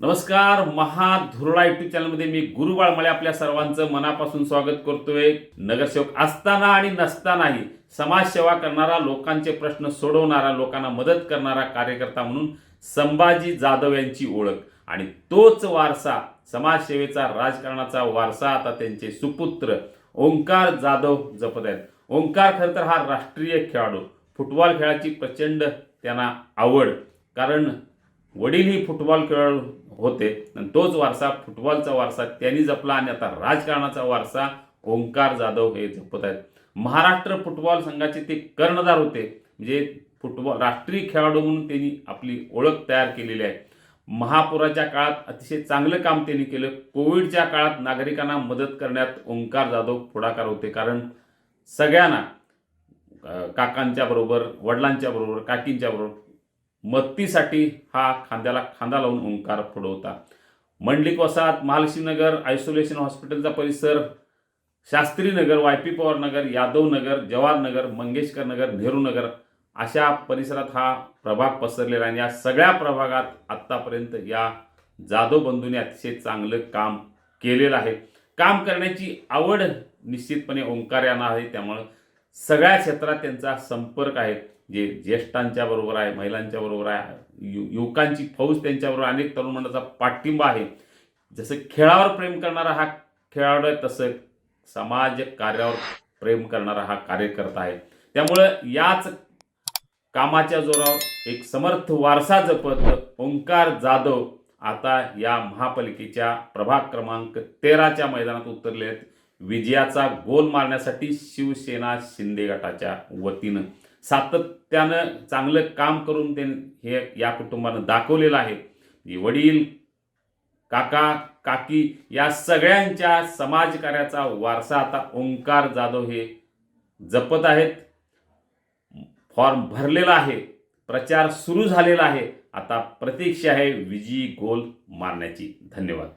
नमस्कार महाधुरळा युट्यूब चॅनलमध्ये मी गुरुबाळ मळे आपल्या सर्वांचं मनापासून स्वागत करतोय. नगरसेवक असताना आणि नसतानाही समाजसेवा करणारा लोकांचे प्रश्न सोडवणारा लोकांना मदत करणारा कार्यकर्ता म्हणून संभाजी जाधव यांची ओळख. आणि तोच वारसा समाजसेवेचा राजकारणाचा वारसा आता त्यांचे सुपुत्र ओंकार जाधव जपत आहेत. ओंकार खरं तर हा राष्ट्रीय खेळाडू. फुटबॉल खेळाची प्रचंड त्यांना आवड. कारण वडीलही फुटबॉल खेळाडू होते. आणि तोच वारसा फुटबॉलचा वारसा त्यांनी जपला आणि आता राजकारणाचा वारसा ओंकार जाधव हे जपत आहेत. महाराष्ट्र फुटबॉल संघाचे ते कर्णधार होते. म्हणजे फुटबॉल राष्ट्रीय खेळाडू म्हणून त्यांनी आपली ओळख तयार केलेली आहे. महापुराच्या काळात अतिशय चांगलं काम त्यांनी केलं. कोविडच्या काळात नागरिकांना मदत करण्यात ओंकार जाधव पुढाकार होते. कारण सगळ्यांना काकांच्या बरोबर वडिलांच्या बरोबर काकींच्या बरोबर मत्तीसाठी हा खांद्याला खांदा लावून ओंकार फोडवता. मंडलिक वसाहत महालक्ष्मीनगर आयसोलेशन हॉस्पिटलचा परिसर शास्त्रीनगर वाय पी पवार नगर यादव नगर जवाहर नगर मंगेशकर नगर नेहरू नगर अशा परिसरात हा प्रभाग पसरलेला आहे. आणि या सगळ्या प्रभागात आत्तापर्यंत या जाधव बंधूने अतिशय चांगलं काम केलेलं आहे. काम करण्याची आवड निश्चितपणे ओंकार यांना आहे. त्यामुळं सगळ्या क्षेत्रात त्यांचा संपर्क आहे. जे ज्येष्ठांच्या बरोबर आहे महिलांच्या बरोबर आहे यु युवकांची फौज त्यांच्याबरोबर अनेक तरुण मंडळाचा पाठिंबा आहे. जसं खेळावर प्रेम करणारा हा खेळाडू आहे तसं समाज कार्यावर प्रेम करणारा हा कार्यकर्ता आहे. त्यामुळं याच कामाच्या जोरावर एक समर्थ वारसा जपत ओंकार जाधव आता या महापालिकेच्या प्रभाग क्रमांक तेराच्या मैदानात उतरले आहेत विजयाचा गोल मारण्यासाठी शिवसेना शिंदे गटाच्या वतीनं. सातत्यानं चांगलं काम करून ते हे या कुटुंबानं दाखवलेलं आहे. वडील काका काकी या सगळ्यांच्या समाजकार्याचा वारसा आता ओंकार जाधव हे जपत आहेत. फॉर्म भरलेला आहे. प्रचार सुरू झालेला आहे. आता प्रतीक्षा आहे विजयी गोल मारण्याची. धन्यवाद.